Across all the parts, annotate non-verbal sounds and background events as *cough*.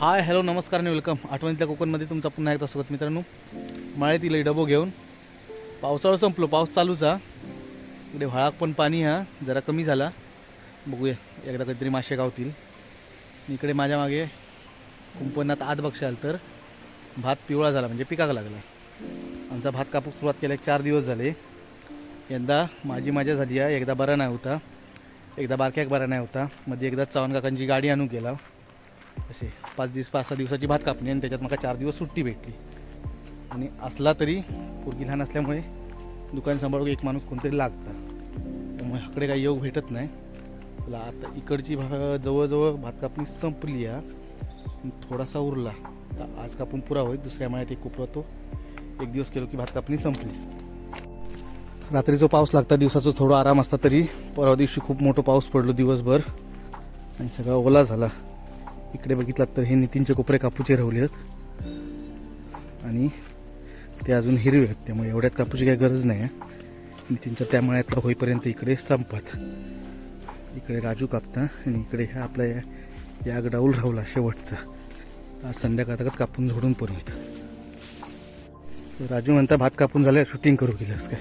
Hi hello नमस्कार आणि welcome. आठवणीतल्या कोकणमध्ये तुमचा पुन्हा एकदा स्वागत मित्रांनो. मळ्यातील डबो घेऊन पावसाळा संपलो पाऊस चालूच हा. इकडे व्हाळाक पण पाणी हा जरा कमी झाला. बघूया एकदा काहीतरी मासे गावतील. इकडे माझ्या मागे कुंपणात आत बघशाल तर भात पिवळा झाला म्हणजे पिकाक लागला. आमचा भात कापूक सुरुवात केल्या एक चार दिवस झाले. यंदा माझी मजा झाली आहे एकदा बरा नाही होता. एकदा बारक्याक बरा नाही होता. मध्ये एकदा चव्हाण काकांची गाडी आणून गेला असे. पाच दिवस पाच सहा दिवसाची भात कापणी आणि त्याच्यात मला चार दिवस सुट्टी भेटली. आणि असला तरी पोरगी लहान असल्यामुळे दुकान सांभाळून एक माणूस कोणतरी लागतं. त्यामुळे हकडे काही योग भेटत नाही. चला आता इकडची भा जवळजवळ भात कापणी संपली आहे थोडासा उरला. तर आज कापून पुरा होईल दुसऱ्या महिन्यात एक उपरतो एक दिवस केलो की भात कापणी संपली. रात्रीचा पाऊस लागता दिवसाचा थोडा आराम असता तरी परवा दिवशी खूप मोठं पाऊस पडलो दिवसभर. आणि सगळा ओला झाला. इकडे बघितलात तर हे नितीनचे कोपरे कापूचे रावले आहेत. आणि ते अजून हिरवे आहेत त्यामुळे एवढ्यात कापूची काही गरज नाही आहे. नितीनच्या त्या मळ्यातला होईपर्यंत इकडे संपत. इकडे राजू कापता आणि इकडे ह्या आपल्या या याग डाऊल राहुला शेवटचा आज संध्याकाळात कापून झोडून पण येतं. राजू म्हणता भात कापून झाल्यावर शूटिंग करू गेलंस काय?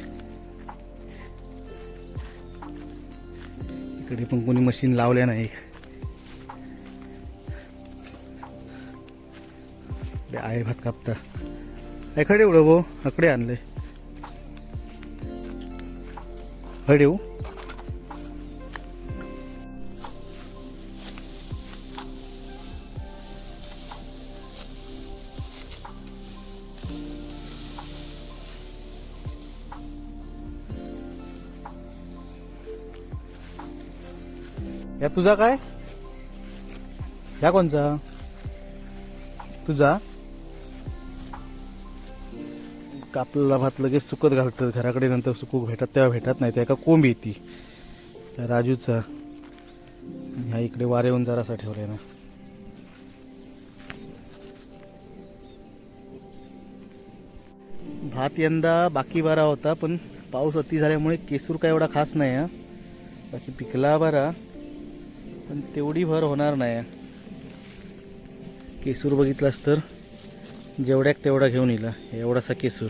इकडे पण कोणी मशीन लावल्या नाही. आहे भात कापता. एखादे एवढं भाऊ अकडे आणले. हय देऊ या तुझा काय? या कोणचा? तुझा? कापलेला भात लगेच सुकत घालतं घराकडे नंतर सुकूक भेटत तेव्हा भेटत नाही त्या एका कोंब येते त्या राजूचा. ह्या इकडे वारे येऊन जरासा ठेवलाय ना. भात यंदा बाकी बरा होता पण पाऊस अति झाल्यामुळे केसूर काय एवढा खास नाही आहे बाकी पिकला बरा पण तेवढी भर होणार नाही केसूर बघितलास तर? जेवढ्याक तेवढा घेऊन येला एवढासा केसूर.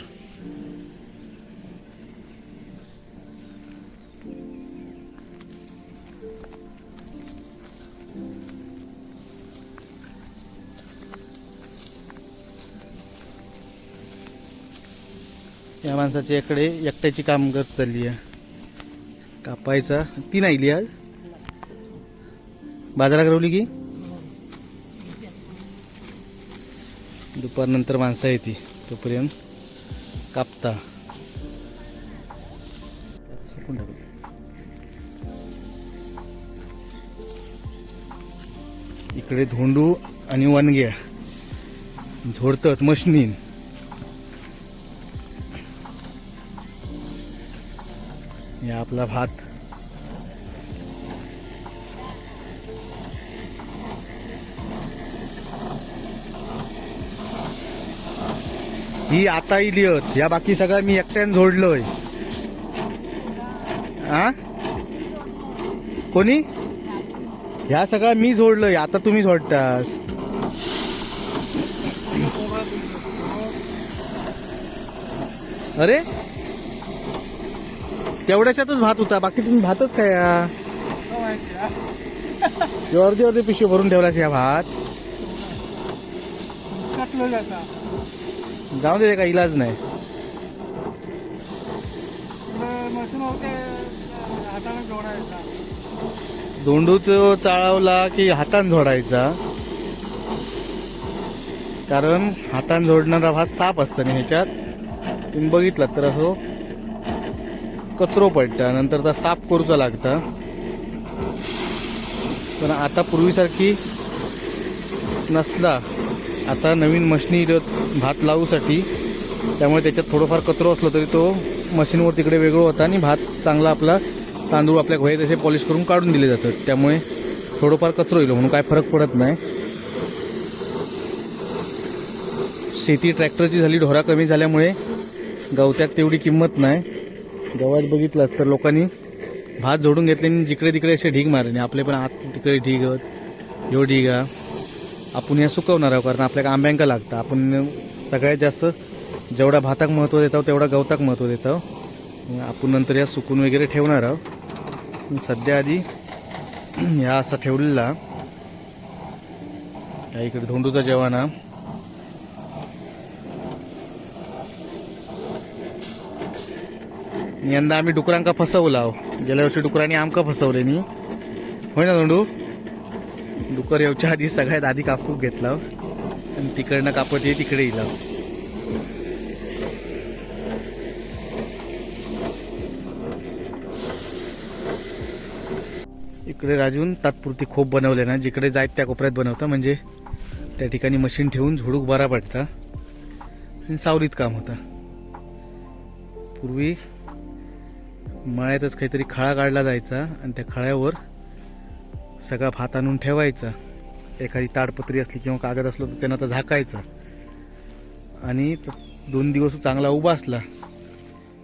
या माणसाच्या इकडे एकट्याची काम करत चालली आहे. कापायचा. ती नाही आज. बाजारात रवली की? दुपारनंतर माणसं येते. तोपर्यंत कापता. इकडे धोंडू आणि वनग्या. झोडतात मशनीन. या आपला भात. ही आता इलियत या बाकी सगळं मी एकट्यानं जोडलोय. हा कोणी? ह्या सगळ्या मी जोडलोय. आता तुम्ही जोडतास. अरे? तेवढ्याच्यातच भात होता. बाकी तुम्ही भातच काय या अर्धी अर्धी पिशवी भरून ठेवलास या भात. कटलं जाता जाऊ दे का इलाज नाही. हाताने धोंडूच चाळवला की हातान झोडायचा. कारण हातान झोडणारा भात साप असतो आणि ह्याच्यात. तुम्ही बघितला तर असो. कचरो पडता नंतर तो साफ करूचा लागता. पण आता पूर्वीसारखी नसला. आता नवीन मशनी भात लावूसाठी. त्यामुळे त्याच्यात थोडंफार कचरो असलो तरी तो मशीनवर तिकडे वेगळं होता आणि भात चांगला आपला तांदूळ आपल्या घोये तसे पॉलिश करून काढून दिले जातात. त्यामुळे थोडंफार कचरो येईल म्हणून काय फरक पडत नाही. शेती ट्रॅक्टरची झाली ढोरा कमी झाल्यामुळे गवत्यात तेवढी किंमत नाही. गवत बघितलं तर लोकांनी भात जोडून घेतले आणि जिकडे तिकडे असे ढीग मारले. आपले पण आत तिकडे ढीग ह्यो ढीग आपण या सुकवणार आहोत कारण आपल्याला आंब्यांका लागतं. आपण सगळ्यात जास्त जेवढा भाताक महत्त्व देतो तेवढा गवताक महत्त्व देतो आपण नंतर या सुकून वगैरे ठेवणार आहोत. सध्या आधी ह्या असा ठेवलेला. या इकडे धोंडूचा जेवण यंदा आम्ही डुकरांका फसवला आहो. गेल्या वर्षी डुकरांनी आमका फसवले नी. होय ना धोंडू? डुकर येऊच्या आधी सगळ्यात आधी कापूस घेतला. आणि तिकडनं कापत ये तिकडे येईल इकडे राजून तात्पुरती खोप बनवले ना जिकडे जायत त्या कोपऱ्यात बनवतं म्हणजे त्या ठिकाणी मशीन ठेवून झुडूक बरा पडता. आणि सावलीत काम होता. पूर्वी मळ्यातच काहीतरी खळा काढला जायचा आणि त्या खळ्यावर सगळा भात आणून ठेवायचा. एखादी ताडपत्री असली किंवा कागद असलं तर त्यांना तर झाकायचा. आणि दोन दिवस चांगला उभा असला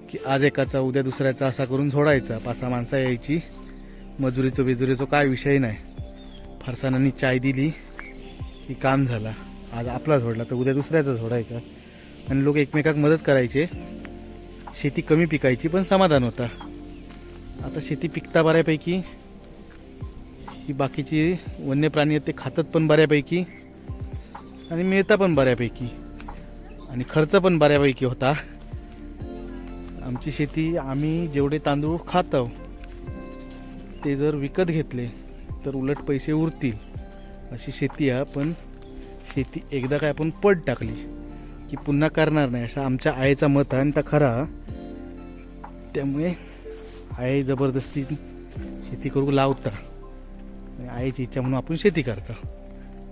की आज एकाचा उद्या दुसऱ्याचा असा करून सोडायचा. पाच सहा माणसं यायची. मजुरीचं बिजुरीचं काय विषय नाही. फरसाणांनी चाय दिली की काम झाला. आज आपला झोडला तर उद्या दुसऱ्याचा झोडायचा आणि लोक एकमेकाक मदत करायचे. शेती कमी पिकायची पण समाधान होता. आता शेती पिकता बऱ्यापैकी की बाकीची वन्य प्राणी आहेत ते खातात पण बऱ्यापैकी आणि मिळता पण बऱ्यापैकी. आणि खर्च पण बऱ्यापैकी होता. आमची शेती आम्ही जेवढे तांदूळ खातो ते जर विकत घेतले तर उलट पैसे उरतील. अशी शेती आहे पण शेती एकदा काय आपण पड टाकली की पुन्हा करणार नाही. असा आमच्या आईचा मत आहे आणि त्या खरा त्यामुळे आई जबरदस्ती शेती करू लावता. आईची इच्छा म्हणून आपण शेती करतो.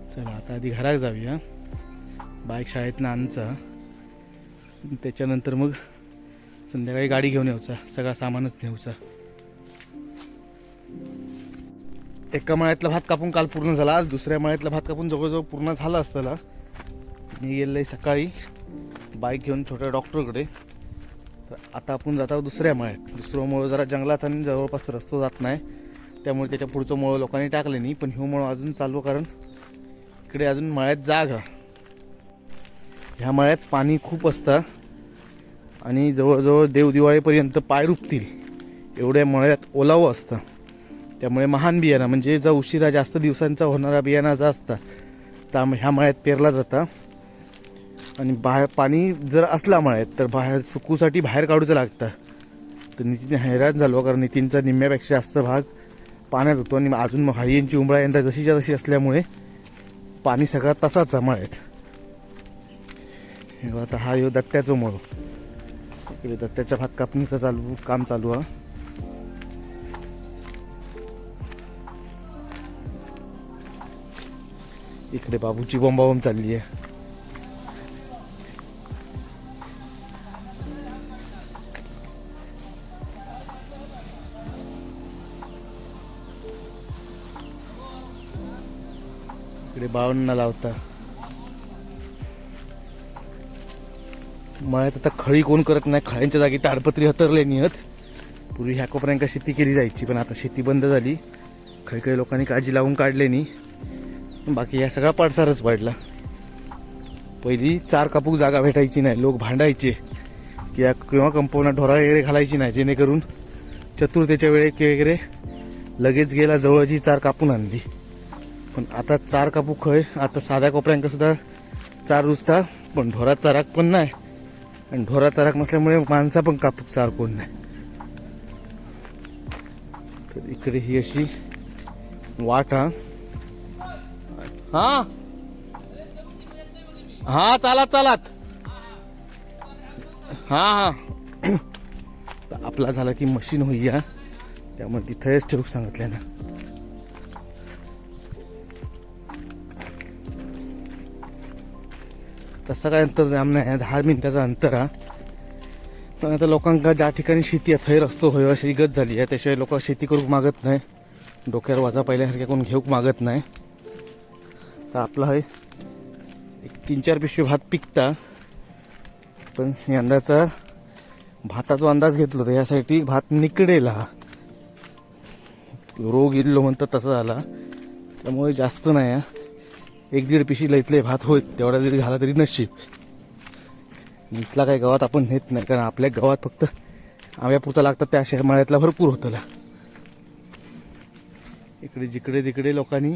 चला आता आधी घरात जाऊया. बाईक शाळेतनं आणचा त्याच्यानंतर मग संध्याकाळी गाडी घेऊन यायचा. सगळा सामानच न्यायचा. एका मळ्यातला भात कापून काल पूर्ण झाला. आज दुसऱ्या मळ्यातला भात कापून जवळजवळ पूर्ण झाला असताना मी गेले सकाळी बाईक घेऊन छोट्या डॉक्टरकडे. तर आता आपण जात आहोत दुसऱ्या मळ्यात. दुसरं मळ जरा जंगलात आणि जवळपास रस्तो जात नाही. त्यामुळे त्याच्या पुढचं मुळं लोकांनी टाकले नाही पण ह्यो मुळं अजून चालू कारण इकडे अजून मळ्यात जाग. ह्या मळ्यात पाणी खूप असतं आणि जवळजवळ देवदिवाळीपर्यंत पाय रुपतील. एवढ्या मळ्यात ओलावं असतं. त्यामुळे महान बियाणा म्हणजे जो उशिरा जास्त दिवसांचा होणारा बियाणा जो असता त्या ह्या मळ्यात पेरला जाता. आणि बाहेर पाणी जर असला मळ्यात तर बाहेर सुकूसाठी बाहेर काढूचं लागतं. तर नितीन हैराण झालो कारण नितीनचा निम्म्यापेक्षा जास्त भाग पाण्यात होतो आणि अजून मग हरियांची उंबळा यंदा जशीच्या तशी असल्यामुळे पाणी सगळा तसाच आहे. आहेत आता हा यो दत्त्याचं मळ. इकडे दत्त्याच्या भात कापणीचं चालू काम चालू आहे. इकडे बाबूची बोंबाबोंब चालली आहे. इकडे बावन्न लावता. मळ्यात आता खळी कोण करत नाही खळ्यांच्या जागी ताडपत्री हतरले नियत. पूर्वी ह्या कोपऱ्यांका शेती केली जायची पण आता शेती बंद झाली. खळी काही लोकांनी काळजी लावून काढले नाही बाकी या सगळा पाडसारच पडला. पहिली चार कापूक जागा भेटायची नाही लोक भांडायचे. किंवा या किंवा कंपाऊंडात ढोरा वगैरे घालायची नाही जेणेकरून चतुर्थीच्या वेळे वगैरे लगेच गेला जवळची चार कापून आणली. पण आता चार कापू खय. आता साध्या कोपऱ्यांका सुद्धा चार रुजता पण ढोरात चाराक पण नाही आणि ढोरा चाराक नसल्यामुळे माणसा पण कापूक चार कोण नाही तर इकडे ही अशी वाट हा. हा. हा चालात चालात. हा हा. आपला झाला की मशीन होईया त्यामुळे तिथेच ठेवू सांगितल्या ना तसं काय अंतर जाम नाही दहा मिनिटाचं अंतर हा. पण आता लोकांका ज्या ठिकाणी शेती आहे थंय रस्तो होय अशी गत झाली आहे. त्याशिवाय लोक शेती करूक मागत नाही. डोक्यावर वाजा पहिल्यासारख्या कोण घेऊक मागत नाही. तर आपला हे एक तीन चार पिशवी भात पिकता. पण यंदाचा भाताचा अंदाज घेतला होता यासाठी भात निकडेल हा. रोग इल्लो म्हणतात तसा झाला. त्यामुळे जास्त नाही आहे एक दीड पिशी इथले भात होत तेवढा जरी झाला तरी नशीब. इथला काही गावात आपण नेत नाही कारण आपल्या गावात फक्त आव्यापुरता लागतात त्या अशा मळ्यातला भरपूर होतला. इकडे जिकडे तिकडे लोकांनी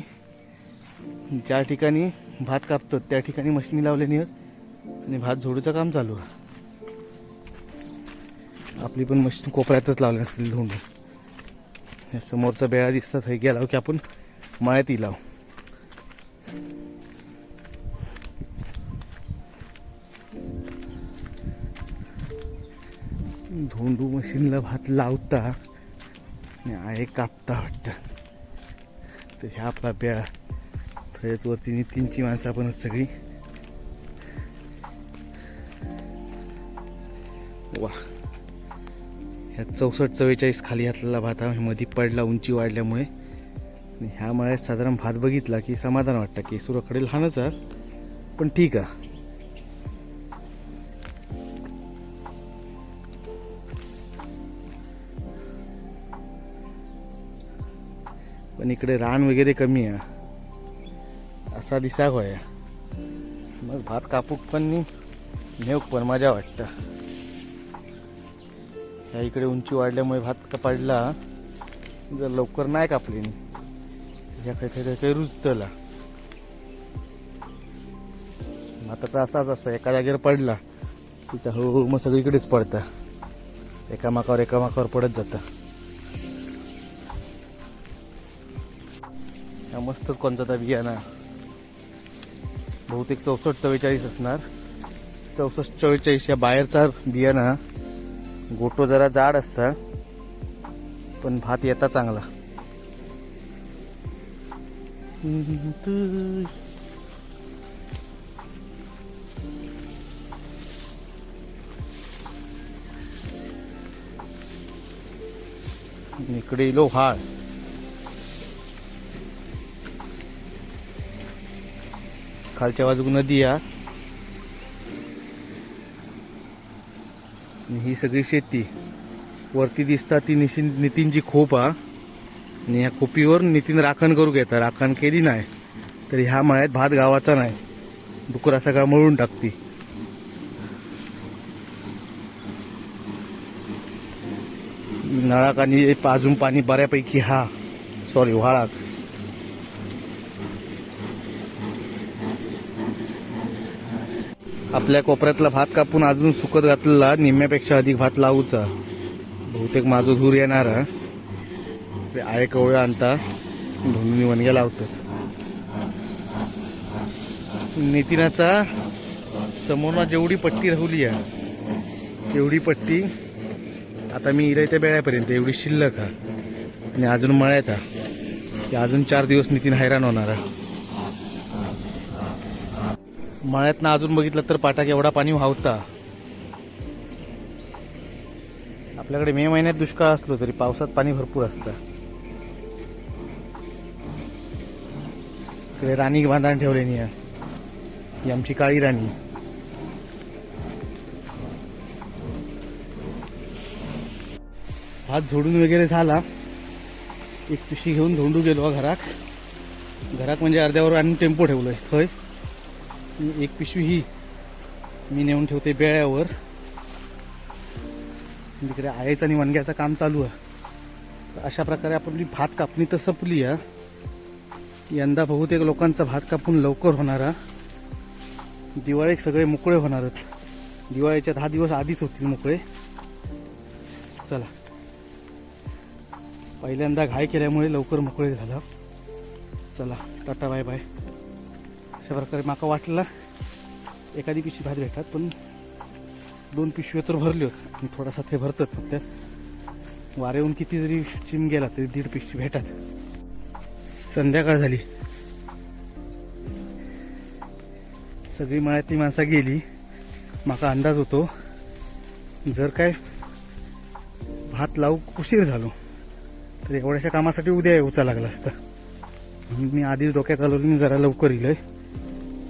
ज्या ठिकाणी भात कापतात त्या ठिकाणी मशिनी लावल्याने आणि भात झोडूचं काम चालू. आहे आपली पण मशीन कोपऱ्यातच लावली असतील धोंडून या समोरचा बेळा दिसतात हे गेला हो की आपण मळ्यात लाव धोंडू मशीनला भात लावता आणि आहे कापता वाटतं. तर ह्या आपला ब्या थंयच वरती नितीनची माणसं आपण सगळी. वा. ह्या चौसष्ट चव्वेचाळीस खाली घातलेला भात हा मध्ये पडला उंची वाढल्यामुळे. ह्या मळ्यात साधारण भात बघितला की समाधान वाटतं. की सुराकडे लहानच आहे पण ठीक आहे पण इकडे रान वगैरे कमी आहे. असा दिसा होय. मग भात कापूक पण नी नेऊक पण मजा वाटतं. ह्या इकडे उंची वाढल्यामुळे भात का पडला. जर लवकर नाही कापली ह्या काही काही काही रुजतला. भाताचा असाच असं एका जागेवर पडला तिथं हळूहळू मग सगळीकडेच पडतं. एका माकावर एका माकावर पडत जातं. हा मस्त कोणता तर बियाणा बहुतेक चौसष्ट चव्वेचाळीस असणार. चौसष्ट चव्वेचाळीस या बाहेरचा बियाणा गोटो जरा जाड असता पण भात येता चांगला. इकडे इलो खालच्या बाजूक नदी आहे. ही सगळी शेती वरती दिसता ती निशिन नितीनची खोप हा आणि ह्या खोपीवर नितीन राखण करू घेता. राखण केली नाही तर ह्या मळ्यात भात गावाचा नाही. डुकरा सगळा मळून टाकती. नळाक आणि अजून पाणी बऱ्यापैकी हा सॉरी व्हाळाक. आपल्या कोपऱ्यातला भात कापून अजून सुकत घातलेला निम्म्यापेक्षा अधिक भात लावूचा. बहुतेक माझं धूर येणार ते आहे आणता धुनी वनग्या लावतात. नितीनाचा समोरना जेवढी पट्टी राहुली आहे तेवढी पट्टी आता मी इरे त्या बेळ्यापर्यंत एवढी शिल्लक हा. आणि अजून मळ्यात हा. की अजून चार दिवस नितीन हैराण होणार आहे मळ्यातनं अजून बघितलं तर पाटाक एवढा पाणी व्हावता आपल्याकडे मे महिन्यात दुष्काळ असलो तरी पावसात पाणी भरपूर असतं. इकडे राणी बांधण ठेवलेली आहे ही आमची काळी राणी. भात झोडून वगैरे झाला. एक पिशी घेऊन धोंडू गेलो घरात. घरात म्हणजे अर्ध्यावर आणि टेम्पो ठेवलोय. थंय एक पिशवी ही मी नेऊन ठेवते बेळ्यावर. तिकडे आळेचं आणि वणग्याचं काम चालू आहे. तर अशा प्रकारे आपली भात कापणी तर संपली आहे. यंदा बहुतेक लोकांचा भात कापून लवकर होणार दिवाळीत सगळे मोकळे होणार आहेत. दिवाळीच्या दहा दिवस आधीच होतील मोकळे. चला. पहिल्यांदा घाय केल्यामुळे लवकर मोकळे झालं. चला टाटा बाय बाय. अशा प्रकारे माका वाटला एखादी पिशवी भात भेटतात पण दोन पिशव्या तर भरल्यो आणि थोडासा ते भरतात फक्त वारे येऊन किती जरी चिम गेला तरी दीड पिशवी भेटतात. संध्याकाळ झाली. सगळी मळ्यातली माणसं गेली. माका अंदाज होतो जर काय भात लावू उशीर झालो तर एवढ्याशा कामासाठी उद्या येऊचा लागला असता. मी आधीच डोक्यात चालवली मी जरा लवकर येईल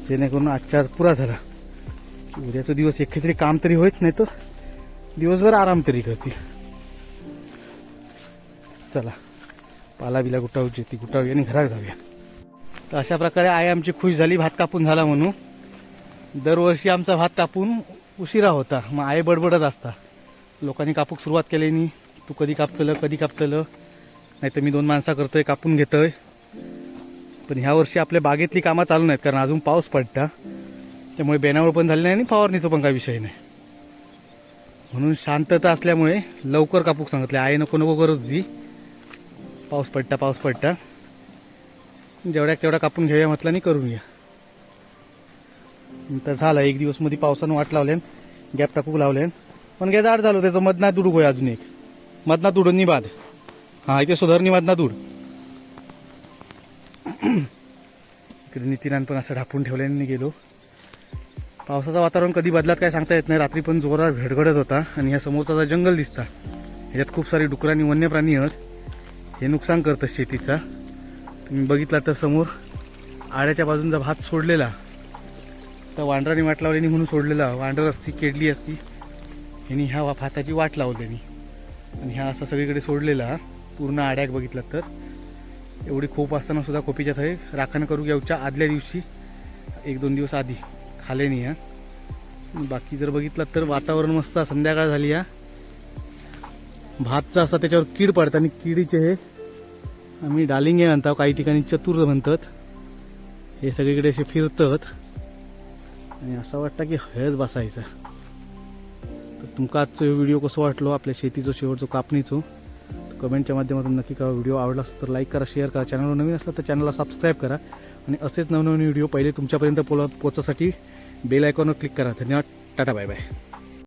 जेणेकरून आजच्या आज पुरा झाला. उद्याचा दिवस एकतरी काम तरी होत नाही तर दिवसभर आराम तरी करतील. चला पाला बिला गुटावची ती गुटावी आणि घरात जाऊया. तर अशा प्रकारे आई आमची खुश झाली भात कापून झाला म्हणून. दरवर्षी आमचा भात कापून उशिरा होता मग आई बडबडत असता. लोकांनी कापूक सुरुवात केल्यानी तू कधी कापतलं कधी कापतलं? नाही तर मी दोन माणसा करतोय कापून घेतोय. पण ह्या वर्षी आपल्या बागेतली कामं चालू नाहीत कारण अजून पाऊस पडता. त्यामुळे बेनावळ पण झाले नाही आणि फवारणीचा पण काही विषय नाही. म्हणून शांतता असल्यामुळे लवकर कापूक सांगितले. आई नको नको करत होती पाऊस पडता पाऊस पडता. जेवढ्या तेवढा कापून घेऊया म्हटलं आणि करून घ्या. तर झाला एक दिवसमध्ये पावसानं वाट लावल्यान गॅप टाकूक लावल्यान. पण गे जाड झालं त्याचं मधनात उडूक होय अजून एक. मधनात उडून निबाद हा इथे सुधारणी मधनात उड. *clears throat* इकडे नितीनान पण असं ढापून ठेवल्याने गेलो. पावसाचं वातावरण कधी बदलात काय सांगता येत नाही. रात्री पण जोरात घडघडत होता आणि ह्या समोरचा जो जंगल दिसता. ह्याच्यात खूप सारी डुकरं आणि वन्य प्राणी आहेत. हे नुकसान करतं शेतीचा. तुम्ही बघितला तर समोर आड्याच्या बाजूंचा भात सोडलेला. तर वांडराने वाट लावल्याने म्हणून सोडलेला. वांडर असती केडली असती. ह्यानी ह्या भाताची वाट लावलेली. आणि ह्या असा सगळीकडे सोडलेला. पूर्ण आड्याक बघितलं तर. एवढी खोप असताना सुद्धा खोपीच्या थंय राखण करू घेऊच्या आदल्या दिवशी एक दोन दिवस आधी. खाले नाही हा बाकी जर बघितलं तर वातावरण मस्त संध्याकाळ झाली हा भातचा असा त्याच्यावर कीड पडतं आणि किडीचे हे आम्ही डालिंगे म्हणतो काही ठिकाणी चतुर म्हणतात. हे सगळीकडे असे फिरतात. आणि असं वाटतं की हळद बसायचं. तर तुमका आजचो व्हिडिओ कसो वाटलो? आपल्या शेतीचो शेवटचो कापणीचो? कमेंटच्या माध्यमातून नक्की करा. व्हिडिओ आवडला असेल तर लाईक करा शेअर करा. चॅनलवर नवीन असला तर चॅनलला सबस्क्राईब करा. आणि असेच नवनवीन व्हिडिओ पहिले तुमच्यापर्यंत पोला पोचासाठी बेल आयकॉनवर क्लिक करा. धन्यवाद. टाटा बाय बाय.